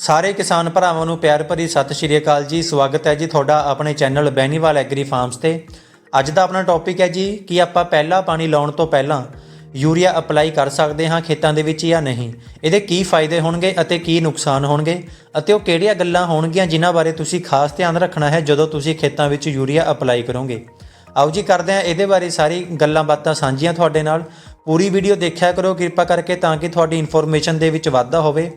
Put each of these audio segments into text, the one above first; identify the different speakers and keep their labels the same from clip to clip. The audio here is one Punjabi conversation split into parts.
Speaker 1: ਸਾਰੇ ਕਿਸਾਨ ਭਰਾਵਾਂ ਨੂੰ ਪਿਆਰ ਭਰੀ ਸਤਿ ਸ਼੍ਰੀ ਅਕਾਲ ਜੀ। ਸਵਾਗਤ ਹੈ ਜੀ ਤੁਹਾਡਾ ਆਪਣੇ ਚੈਨਲ ਬੈਨੀਵਾਲ ਐਗਰੀ ਫਾਰਮਸ ਤੇ। ਅੱਜ ਦਾ ਆਪਣਾ ਟੌਪਿਕ ਹੈ ਜੀ, ਕਿ ਆਪਾਂ ਪਹਿਲਾ ਪਾਣੀ ਲਾਉਣ ਤੋਂ ਪਹਿਲਾਂ ਯੂਰੀਆ ਅਪਲਾਈ ਕਰ ਸਕਦੇ ਹਾਂ ਖੇਤਾਂ ਦੇ ਵਿੱਚ ਜਾਂ ਨਹੀਂ। ਇਹਦੇ ਕੀ ਫਾਇਦੇ ਹੋਣਗੇ ਅਤੇ ਕੀ ਨੁਕਸਾਨ ਹੋਣਗੇ ਅਤੇ ਉਹ ਕਿਹੜੀਆਂ ਗੱਲਾਂ ਹੋਣਗੀਆਂ ਜਿਨ੍ਹਾਂ ਬਾਰੇ ਤੁਸੀਂ ਖਾਸ ਧਿਆਨ ਰੱਖਣਾ ਹੈ ਜਦੋਂ ਤੁਸੀਂ ਖੇਤਾਂ ਵਿੱਚ ਯੂਰੀਆ ਅਪਲਾਈ ਕਰੋਗੇ। ਆਓ ਜੀ, ਕਰਦੇ ਹਾਂ ਇਹਦੇ ਬਾਰੇ ਸਾਰੀ ਗੱਲਾਂ ਬਾਤਾਂ ਸਾਂਝੀਆਂ ਤੁਹਾਡੇ ਨਾਲ। ਪੂਰੀ ਵੀਡੀਓ ਦੇਖਿਆ ਕਰੋ ਕਿਰਪਾ ਕਰਕੇ ਤਾਂ ਕਿ ਤੁਹਾਡੀ ਇਨਫੋਰਮੇਸ਼ਨ ਦੇ ਵਿੱਚ ਵਾਧਾ ਹੋਵੇ।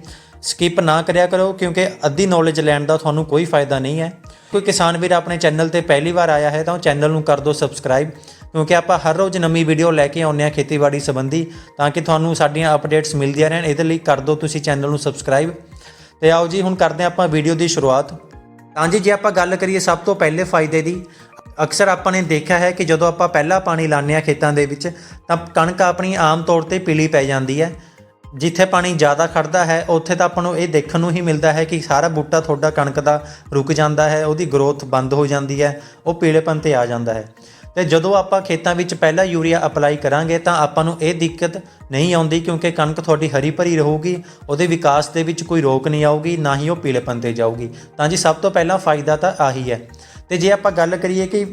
Speaker 1: ਸਕਿਪ ਨਾ ਕਰਿਆ ਕਰੋ, ਕਿਉਂਕਿ ਅੱਧੀ ਨੌਲੇਜ ਲੈਣ ਦਾ ਤੁਹਾਨੂੰ ਕੋਈ ਫਾਇਦਾ ਨਹੀਂ ਹੈ। ਕੋਈ ਕਿਸਾਨ ਵੀਰ ਆਪਣੇ ਚੈਨਲ ਤੇ ਪਹਿਲੀ ਵਾਰ ਆਇਆ ਹੈ, ਤਾਂ ਉਹ ਚੈਨਲ ਨੂੰ ਕਰ ਦਿਓ ਸਬਸਕ੍ਰਾਈਬ ਕਿਉਂਕਿ ਆਪਾਂ ਹਰ ਰੋਜ਼ ਨਵੀਂ ਵੀਡੀਓ ਲੈ ਕੇ ਆਉਂਦੇ ਹਾਂ ਖੇਤੀਬਾੜੀ ਸੰਬੰਧੀ, ਤਾਂ ਕਿ ਤੁਹਾਨੂੰ ਸਾਡੀਆਂ ਅਪਡੇਟਸ ਮਿਲਦੀਆਂ ਰਹਿਣ। ਇਹਦੇ ਲਈ ਕਰ ਦਿਓ ਤੁਸੀਂ ਚੈਨਲ ਨੂੰ ਸਬਸਕ੍ਰਾਈਬ ਤੇ ਆਓ ਜੀ, ਹੁਣ ਕਰਦੇ ਹਾਂ ਆਪਾਂ ਵੀਡੀਓ ਦੀ ਸ਼ੁਰੂਆਤ। ਤਾਂ ਜੀ, ਜੇ ਆਪਾਂ ਗੱਲ ਕਰੀਏ ਸਭ ਤੋਂ ਪਹਿਲੇ ਫਾਇਦੇ ਦੀ, ਅਕਸਰ ਆਪਾਂ ਨੇ ਦੇਖਿਆ ਹੈ ਕਿ ਜਦੋਂ ਆਪਾਂ ਪਹਿਲਾ ਪਾਣੀ ਲਾਉਂਦੇ ਹਾਂ ਖੇਤਾਂ ਦੇ ਵਿੱਚ, ਤਾਂ ਕਣਕ ਆਪਣੀ ਆਮ ਤੌਰ ਤੇ ਪੀਲੀ ਪੈ ਜਾਂਦੀ ਹੈ। ਜਿੱਥੇ ਪਾਣੀ ਜ਼ਿਆਦਾ ਖੜਦਾ ਹੈ, ਉੱਥੇ ਤਾਂ ਆਪਾਂ ਨੂੰ ਇਹ ਦੇਖਣ ਨੂੰ ਹੀ ਮਿਲਦਾ ਹੈ ਕਿ ਸਾਰਾ ਬੂਟਾ ਤੁਹਾਡਾ ਕਣਕ ਦਾ ਰੁਕ ਜਾਂਦਾ ਹੈ, ਉਹਦੀ ਗਰੋਥ ਬੰਦ ਹੋ ਜਾਂਦੀ ਹੈ, ਉਹ ਪੀਲੇਪਨ ਤੇ ਆ ਜਾਂਦਾ ਹੈ। ਤੇ ਜਦੋਂ ਆਪਾਂ ਖੇਤਾਂ ਵਿੱਚ ਪਹਿਲਾ ਯੂਰੀਆ ਅਪਲਾਈ ਕਰਾਂਗੇ, ਤਾਂ ਆਪਾਂ ਨੂੰ ਇਹ ਦਿੱਕਤ ਨਹੀਂ ਆਉਂਦੀ ਕਿਉਂਕਿ ਕਣਕ ਤੁਹਾਡੀ ਹਰੀ ਭਰੀ ਰਹੂਗੀ, ਉਹਦੇ ਵਿਕਾਸ ਦੇ ਵਿੱਚ ਕੋਈ ਰੋਕ ਨਹੀਂ ਆਊਗੀ, ਨਾ ਹੀ ਉਹ ਪੀਲੇਪਨ ਤੇ ਜਾਊਗੀ। ਤਾਂ ਜੀ ਸਭ ਤੋਂ ਪਹਿਲਾਂ ਫਾਇਦਾ ਤਾਂ ਆਹੀ ਹੈ। ਤੇ ਜੇ ਆਪਾਂ ਗੱਲ ਕਰੀਏ ਕਿ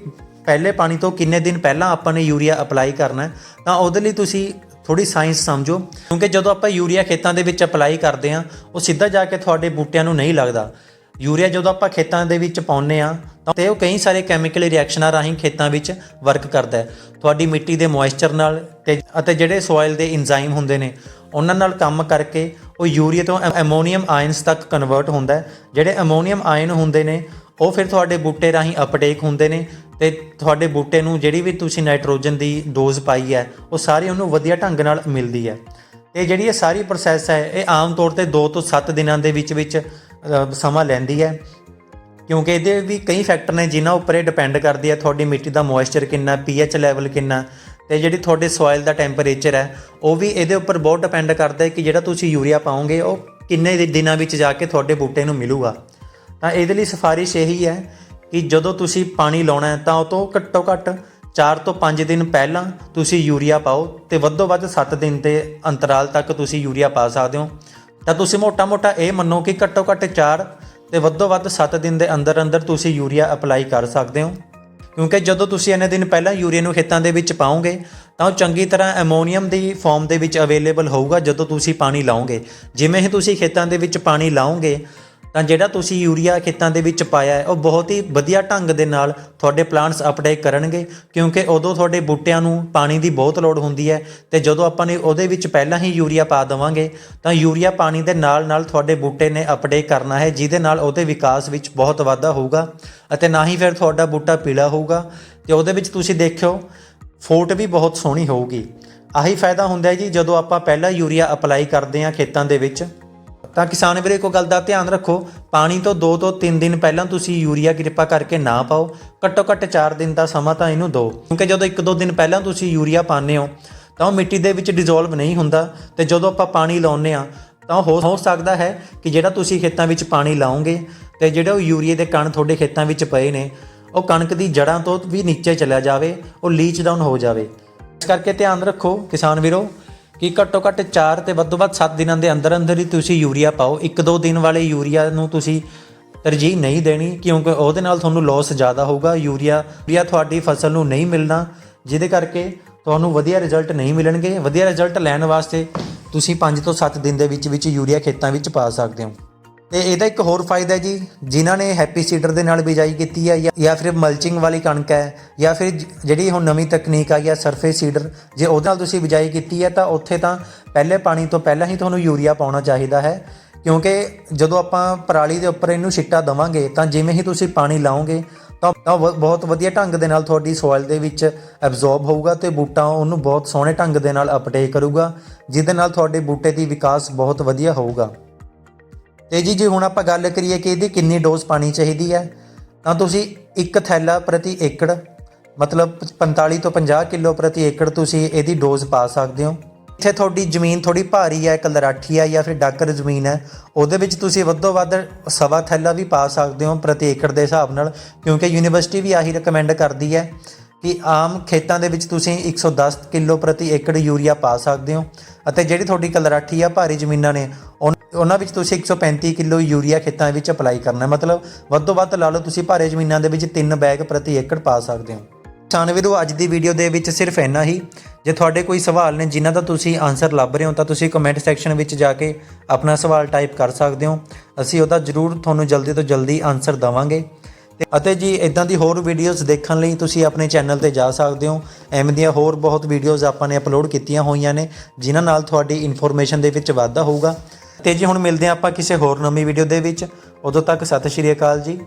Speaker 1: ਪਹਿਲੇ ਪਾਣੀ ਤੋਂ ਕਿੰਨੇ ਦਿਨ ਪਹਿਲਾਂ ਆਪਾਂ ਨੇ ਯੂਰੀਆ ਅਪਲਾਈ ਕਰਨਾ ਤਾਂ ਉਹਦੇ ਲਈ ਤੁਸੀਂ ਥੋੜੀ ਸਾਇੰਸ ਸਮਝੋ, ਕਿਉਂਕਿ ਜਦੋਂ ਆਪਾਂ ਯੂਰੀਆ ਖੇਤਾਂ ਦੇ ਵਿੱਚ ਅਪਲਾਈ ਕਰਦੇ ਹਾਂ, ਉਹ ਸਿੱਧਾ ਜਾ ਕੇ ਤੁਹਾਡੇ ਬੂਟਿਆਂ ਨੂੰ ਨਹੀਂ ਲੱਗਦਾ। ਯੂਰੀਆ ਜਦੋਂ ਆਪਾਂ ਖੇਤਾਂ ਦੇ ਵਿੱਚ ਪਾਉਂਦੇ ਆ ਤਾਂ ਤੇ ਉਹ ਕਈ ਸਾਰੇ ਕੈਮੀਕਲ ਰਿਐਕਸ਼ਨਾਂ ਰਾਹੀਂ ਖੇਤਾਂ ਵਿੱਚ ਵਰਕ ਕਰਦਾ ਹੈ। ਤੁਹਾਡੀ ਮਿੱਟੀ ਦੇ ਮੋਇਸਚਰ ਨਾਲ ਤੇ ਅਤੇ ਜਿਹੜੇ ਸੋਇਲ ਦੇ ਇੰਜ਼ਾਈਮ ਹੁੰਦੇ ਨੇ, ਉਹਨਾਂ ਨਾਲ ਕੰਮ ਕਰਕੇ ਉਹ ਯੂਰੀਆ ਤੋਂ ਐਮੋਨੀਅਮ ਆਇਨਸ ਤੱਕ ਕਨਵਰਟ ਹੁੰਦਾ ਹੈ। ਜਿਹੜੇ ਐਮੋਨੀਅਮ ਆਇਨ ਹੁੰਦੇ ਨੇ, ਉਹ ਫਿਰ ਤੁਹਾਡੇ ਬੂਟੇ ਰਾਹੀਂ ਅਪਟੇਕ ਹੁੰਦੇ ਨੇ ਤੇ ਤੁਹਾਡੇ ਬੂਟੇ ਨੂੰ ਜਿਹੜੀ ਵੀ ਤੁਸੀਂ ਨਾਈਟ੍ਰੋਜਨ ਦੀ ਡੋਜ਼ ਪਾਈ ਹੈ, ਉਹ ਸਾਰੀ ਉਹਨੂੰ ਵਧੀਆ ਢੰਗ ਨਾਲ ਮਿਲਦੀ ਹੈ। ਤੇ ਜਿਹੜੀ ਇਹ ਸਾਰੀ ਪ੍ਰੋਸੈਸ ਹੈ, ਇਹ ਆਮ ਤੌਰ ਤੇ 2 ਤੋਂ 7 ਦਿਨਾਂ ਦੇ ਵਿੱਚ ਵਿੱਚ ਸਮਾਂ ਲੈਂਦੀ ਹੈ। ਕਿਉਂਕਿ ਇਹਦੇ ਵੀ ਕਈ ਫੈਕਟਰ ਨੇ ਜਿਨ੍ਹਾਂ ਉੱਪਰ ਇਹ ਡਿਪੈਂਡ ਕਰਦੀ ਹੈ, ਤੁਹਾਡੀ ਮਿੱਟੀ ਦਾ ਮੋਇਸਚਰ ਕਿੰਨਾ ਪੀਐਚ ਲੈਵਲ ਕਿੰਨਾ, ਤੇ ਜਿਹੜੀ ਤੁਹਾਡੇ ਸੋਇਲ ਦਾ ਟੈਂਪਰੇਚਰ ਹੈ, ਉਹ ਵੀ ਇਹਦੇ ਉੱਪਰ ਬਹੁਤ ਡਿਪੈਂਡ ਕਰਦਾ ਹੈ ਕਿ ਜਿਹੜਾ ਤੁਸੀਂ ਯੂਰੀਆ ਪਾਓਗੇ, ਉਹ ਕਿੰਨੇ ਦਿਨਾਂ ਵਿੱਚ ਜਾ ਕੇ ਤੁਹਾਡੇ ਬੂਟੇ ਨੂੰ ਮਿਲੂਗਾ। ਤਾਂ ਇਹਦੇ ਲਈ ਸਿਫਾਰਿਸ਼ ਇਹੀ ਹੈ ਕਿ ਜਦੋਂ ਤੁਸੀਂ ਪਾਣੀ ਲਾਉਣਾ ਤਾਂ ਉਹ ਤੋਂ ਘੱਟੋ ਘੱਟ 4 ਤੋਂ 5 ਦਿਨ ਪਹਿਲਾਂ ਤੁਸੀਂ ਯੂਰੀਆ ਪਾਓ ਤੇ ਵੱਧੋ ਵੱਧ 7 ਦਿਨ ਦੇ ਅੰਤਰਾਲ ਤੱਕ ਤੁਸੀਂ ਯੂਰੀਆ ਪਾ ਸਕਦੇ ਹੋ। ਤਾਂ ਤੁਸੀਂ ਮੋਟਾ-ਮੋਟਾ ਇਹ ਮੰਨੋ ਕਿ ਘੱਟੋ ਘੱਟ 4 ਤੇ ਵੱਧੋ ਵੱਧ 7 ਦਿਨ ਦੇ ਅੰਦਰ ਅੰਦਰ ਤੁਸੀਂ ਯੂਰੀਆ ਅਪਲਾਈ ਕਰ ਸਕਦੇ ਹੋ। ਕਿਉਂਕਿ ਜਦੋਂ ਤੁਸੀਂ ਇੰਨੇ ਦਿਨ ਪਹਿਲਾਂ ਯੂਰੀਆ ਨੂੰ ਖੇਤਾਂ ਦੇ ਵਿੱਚ ਪਾਓਗੇ, ਤਾਂ ਉਹ ਚੰਗੀ ਤਰ੍ਹਾਂ ਐਮੋਨੀਅਮ ਦੀ ਫਾਰਮ ਦੇ ਵਿੱਚ ਅਵੇਲੇਬਲ ਹੋਊਗਾ ਜਦੋਂ ਤੁਸੀਂ ਪਾਣੀ ਲਾਓਗੇ। ਜਿਵੇਂ ਹੀ ਤੁਸੀਂ ਖੇਤਾਂ ਦੇ ਵਿੱਚ ਪਾਣੀ ਲਾਓਗੇ ਤਾਂ ਜਿਹੜਾ ਤੁਸੀਂ ਯੂਰੀਆ ਖੇਤਾਂ ਦੇ ਵਿੱਚ ਪਾਇਆ ਹੈ, ਉਹ ਬਹੁਤ ਹੀ ਵਧੀਆ ਢੰਗ ਦੇ ਨਾਲ ਤੁਹਾਡੇ ਪਲਾਂਟਸ ਅਪਟੇਕ ਕਰਨਗੇ, ਕਿਉਂਕਿ ਉਦੋਂ ਤੁਹਾਡੇ ਬੂਟਿਆਂ ਨੂੰ ਪਾਣੀ ਦੀ ਬਹੁਤ ਲੋੜ ਹੁੰਦੀ ਹੈ ਤੇ ਜਦੋਂ ਆਪਾਂ ਨੇ ਉਹਦੇ ਵਿੱਚ ਪਹਿਲਾਂ ਹੀ ਯੂਰੀਆ ਪਾ ਦੇਵਾਂਗੇ, ਤਾਂ ਯੂਰੀਆ ਪਾਣੀ ਦੇ ਨਾਲ ਨਾਲ ਤੁਹਾਡੇ ਬੂਟੇ ਨੇ ਅਪਟੇਕ ਕਰਨਾ ਹੈ, ਜਿਹਦੇ ਨਾਲ ਉਹਦੇ ਵਿਕਾਸ ਵਿੱਚ ਬਹੁਤ ਵਾਧਾ ਹੋਊਗਾ ਅਤੇ ਨਾ ਹੀ ਫਿਰ ਤੁਹਾਡਾ ਬੂਟਾ ਪੀਲਾ ਹੋਊਗਾ ਤੇ ਉਹਦੇ ਵਿੱਚ ਤੁਸੀਂ ਦੇਖਿਓ, ਫੋਟ ਵੀ ਬਹੁਤ ਸੋਹਣੀ ਹੋਊਗੀ। ਆਹੀ ਫਾਇਦਾ ਹੁੰਦਾ ਹੈ ਜੀ, ਜਦੋਂ ਆਪਾਂ ਪਹਿਲਾਂ ਯੂਰੀਆ ਅਪਲਾਈ ਕਰਦੇ ਹਾਂ ਖੇਤਾਂ ਦੇ ਵਿੱਚ ਤਾਂ ਕਿਸਾਨ ਵੀਰੇ ਕੋਈ ਗੱਲ ਦਾ ਧਿਆਨ ਰੱਖੋ, ਪਾਣੀ ਤੋਂ 2 ਤੋਂ 3 ਦਿਨ ਪਹਿਲਾਂ ਤੁਸੀਂ ਯੂਰੀਆ ਕਿਰਪਾ ਕਰਕੇ ਨਾ ਪਾਓ, ਘੱਟੋ ਘੱਟ 4 ਦਿਨ ਦਾ ਸਮਾਂ ਤਾਂ ਇਹਨੂੰ ਦਿਓ, ਕਿਉਂਕਿ ਜਦੋਂ 1-2 ਦਿਨ ਪਹਿਲਾਂ ਤੁਸੀਂ ਯੂਰੀਆ ਪਾਉਂਦੇ ਹੋ, ਤਾਂ ਉਹ ਮਿੱਟੀ ਦੇ ਵਿੱਚ ਡਿਸੋਲਵ ਨਹੀਂ ਹੁੰਦਾ, ਤੇ ਜਦੋਂ ਆਪਾਂ ਪਾਣੀ ਲਾਉਂਦੇ ਆ ਤਾਂ ਹੋ ਹੋ ਸਕਦਾ ਹੈ ਕਿ ਜਿਹੜਾ ਤੁਸੀਂ ਖੇਤਾਂ ਵਿੱਚ ਪਾਣੀ ਲਾਓਗੇ, ਤੇ ਜਿਹੜੇ ਉਹ ਯੂਰੀਏ ਦੇ ਕਣ ਤੁਹਾਡੇ ਖੇਤਾਂ ਵਿੱਚ ਪਏ ਨੇ, ਉਹ ਕਣਕ ਦੀ ਜੜ੍ਹਾਂ ਤੋਂ ਵੀ ਨੀਚੇ ਚਲਾ ਜਾਵੇ, ਉਹ ਲੀਚ ਡਾਊਨ ਹੋ ਜਾਵੇ। ਇਸ ਕਰਕੇ ਧਿਆਨ ਰੱਖੋ ਕਿਸਾਨ ਵੀਰੋ ਕਿ ਘੱਟੋ ਘੱਟ 4 ਤੇ ਵੱਧੋ ਵੱਧ 7 ਦਿਨਾਂ ਦੇ ਅੰਦਰ ਅੰਦਰ ਹੀ ਤੁਸੀਂ ਯੂਰੀਆ ਪਾਓ। 1-2 ਦਿਨ ਵਾਲੇ ਯੂਰੀਆ ਨੂੰ ਤੁਸੀਂ ਤਰਜੀਹ ਨਹੀਂ ਦੇਣੀ, ਕਿਉਂਕਿ ਉਹਦੇ ਨਾਲ ਤੁਹਾਨੂੰ ਲਾਸ ਜ਼ਿਆਦਾ ਹੋਊਗਾ। ਯੂਰੀਆ ਯੂਰੀਆ ਤੁਹਾਡੀ ਫਸਲ ਨੂੰ ਨਹੀਂ ਮਿਲਣਾ, ਜਿਹਦੇ ਕਰਕੇ ਤੁਹਾਨੂੰ ਵਧੀਆ ਰਿਜ਼ਲਟ ਨਹੀਂ ਮਿਲਣਗੇ। ਵਧੀਆ ਰਿਜ਼ਲਟ ਲੈਣ ਵਾਸਤੇ ਤੁਸੀਂ 5 ਤੋਂ 7 ਦਿਨ ਦੇ ਵਿੱਚ ਵਿੱਚ ਯੂਰੀਆ ਖੇਤਾਂ ਵਿੱਚ ਪਾ ਸਕਦੇ ਹੋ। ਤੇ ਇਹਦਾ ਇੱਕ ਹੋਰ ਫਾਇਦਾ ਹੈ ਜੀ, ਜਿਨ੍ਹਾਂ ਨੇ ਹੈਪੀ ਸੀਡਰ ਦੇ ਨਾਲ ਬਿਜਾਈ ਕੀਤੀ ਹੈ, ਜਾਂ- ਫਿਰ ਮਲਚਿੰਗ ਵਾਲੀ ਕਣਕ ਹੈ, ਜਾਂ ਫਿਰ ਜਿਹੜੀ ਹੁਣ ਨਵੀਂ ਤਕਨੀਕ ਆਈ ਹੈ ਸਰਫੇਸ ਸੀਡਰ, ਜੇ ਉਹਦੇ ਨਾਲ ਤੁਸੀਂ ਬਿਜਾਈ ਕੀਤੀ ਹੈ, ਤਾਂ ਉੱਥੇ ਤਾਂ ਪਹਿਲੇ ਪਾਣੀ ਤੋਂ ਪਹਿਲਾਂ ਹੀ ਤੁਹਾਨੂੰ ਯੂਰੀਆ ਪਾਉਣਾ ਚਾਹੀਦਾ ਹੈ। ਕਿਉਂਕਿ ਜਦੋਂ ਆਪਾਂ ਪਰਾਲੀ ਦੇ ਉੱਪਰ ਇਹਨੂੰ ਛਿੱਟਾ ਦਵਾਂਗੇ, ਤਾਂ ਜਿਵੇਂ ਹੀ ਤੁਸੀਂ ਪਾਣੀ ਲਾਓਗੇ, ਤਾਂ ਤਾਂ ਵ- ਬਹੁਤ ਵਧੀਆ ਢੰਗ ਦੇ ਨਾਲ ਤੁਹਾਡੀ ਸੋਇਲ ਦੇ ਵਿੱਚ ਐਬਜ਼ੌਰਬ ਹੋਊਗਾ ਤੇ ਬੂਟਾ ਉਹਨੂੰ ਬਹੁਤ ਸੋਹਣੇ ਢੰਗ ਦੇ ਨਾਲ ਅਪਟੇਕ ਕਰੂਗਾ, ਜਿਹਦੇ ਨਾਲ ਤੁਹਾਡੇ ਬੂਟੇ ਦੀ ਵਿਕਾਸ ਬਹੁਤ ਵਧੀਆ ਹੋਊਗਾ। ਤੇ ਜੀ, ਜੇ ਹੁਣ ਆਪਾਂ ਗੱਲ ਕਰੀਏ ਕਿ ਇਹਦੀ ਕਿੰਨੀ ਡੋਜ਼ ਪਾਣੀ ਚਾਹੀਦੀ ਹੈ, ਤਾਂ ਤੁਸੀਂ ਇੱਕ ਥੈਲਾ ਪ੍ਰਤੀ ਏਕੜ, ਮਤਲਬ 45 ਤੋਂ 50 ਕਿਲੋ ਪ੍ਰਤੀ ਏਕੜ ਤੁਸੀਂ ਇਹਦੀ ਡੋਜ਼ ਪਾ ਸਕਦੇ ਹੋ। ਇੱਥੇ ਤੁਹਾਡੀ ਜ਼ਮੀਨ ਥੋੜੀ ਭਾਰੀ ਹੈ, ਕਲਰਾਠੀ ਹੈ ਜਾਂ ਫਿਰ ਡਾਕਰ ਜ਼ਮੀਨ ਹੈ, ਉਹਦੇ ਵਿੱਚ ਤੁਸੀਂ ਵੱਧੋ ਵੱਧ ਸਵਾ ਥੈਲਾ ਵੀ ਪਾ ਸਕਦੇ ਹੋ ਪ੍ਰਤੀ ਏਕੜ ਦੇ ਹਿਸਾਬ ਨਾਲ, ਕਿਉਂਕਿ ਯੂਨੀਵਰਸਿਟੀ ਵੀ ਆਹੀ ਰეკਮੈਂਡ ਕਰਦੀ ਹੈ ਕਿ ਆਮ ਖੇਤਾਂ ਦੇ ਵਿੱਚ ਤੁਸੀਂ 110 ਕਿਲੋ ਪ੍ਰਤੀ ਏਕੜ ਯੂਰੀਆ ਪਾ ਸਕਦੇ ਹੋ, ਅਤੇ ਜਿਹੜੀ ਤੁਹਾਡੀ ਕਲਰਾਠੀ ਆ, ਭਾਰੀ ਜ਼ਮੀਨਾਂ ਨੇ ਉਨ- ਉਹਨਾਂ ਵਿੱਚ ਤੁਸੀਂ 135 ਕਿਲੋ ਯੂਰੀਆ ਖੇਤਾਂ ਵਿੱਚ ਅਪਲਾਈ ਕਰਨਾ ਮਤਲਬ ਵੱਧ ਤੋਂ ਵੱਧ ਲਾ ਲਓ, ਤੁਸੀਂ ਭਾਰੇ ਜ਼ਮੀਨਾਂ ਦੇ ਵਿੱਚ 3 ਬੈਗ ਪ੍ਰਤੀ ਏਕੜ ਪਾ ਸਕਦੇ ਹੋ। ਕਿਸਾਨ ਵੀਰੋ, ਅੱਜ ਦੀ ਵੀਡੀਓ ਦੇ ਵਿੱਚ ਸਿਰਫ ਇੰਨਾ ਹੀ। ਜੇ ਤੁਹਾਡੇ ਕੋਈ ਸਵਾਲ ਨੇ, ਜਿਨ੍ਹਾਂ ਦਾ ਤੁਸੀਂ ਆਨਸਰ ਲੱਭ ਰਹੇ ਹੋ, ਤਾਂ ਤੁਸੀਂ ਕਮੈਂਟ ਸੈਕਸ਼ਨ ਵਿੱਚ ਜਾ ਕੇ ਆਪਣਾ ਸਵਾਲ ਟਾਈਪ ਕਰ ਸਕਦੇ ਹੋ। ਅਸੀਂ ਉਹਦਾ ਜ਼ਰੂਰ ਤੁਹਾਨੂੰ ਜਲਦੀ ਤੋਂ ਜਲਦੀ ਆਨਸਰ ਦਵਾਂਗੇ। ਤੇ- ਅਤੇ ਜੀ ਇਦਾਂ ਦੀ ਹੋਰ ਵੀਡੀਓਜ਼ ਦੇਖਣ ਲਈ ਤੁਸੀਂ ਆਪਣੇ ਚੈਨਲ ਤੇ ਜਾ ਸਕਦੇ ਹੋ। ਐਵੇਂ ਦੀਆਂ ਹੋਰ ਬਹੁਤ ਵੀਡੀਓਜ਼ ਆਪਾਂ ਨੇ ਅਪਲੋਡ ਕੀਤੀਆਂ ਹੋਈਆਂ ਨੇ, ਜਿਨ੍ਹਾਂ ਨਾਲ ਤੁਹਾਡੀ ਇਨਫੋਰਮੇਸ਼ਨ ਦੇ ਵਿੱਚ ਵਾਧਾ ਹੋਊਗਾ। ਤੇ ਜੀ ਹੁਣ ਮਿਲਦੇ ਹਾਂ ਆਪਾਂ ਕਿਸੇ ਹੋਰ ਨਵੀਂ ਵੀਡੀਓ ਦੇ ਵਿੱਚ, ਉਦੋਂ ਤੱਕ ਸਤਿ ਸ਼੍ਰੀ ਅਕਾਲ ਜੀ।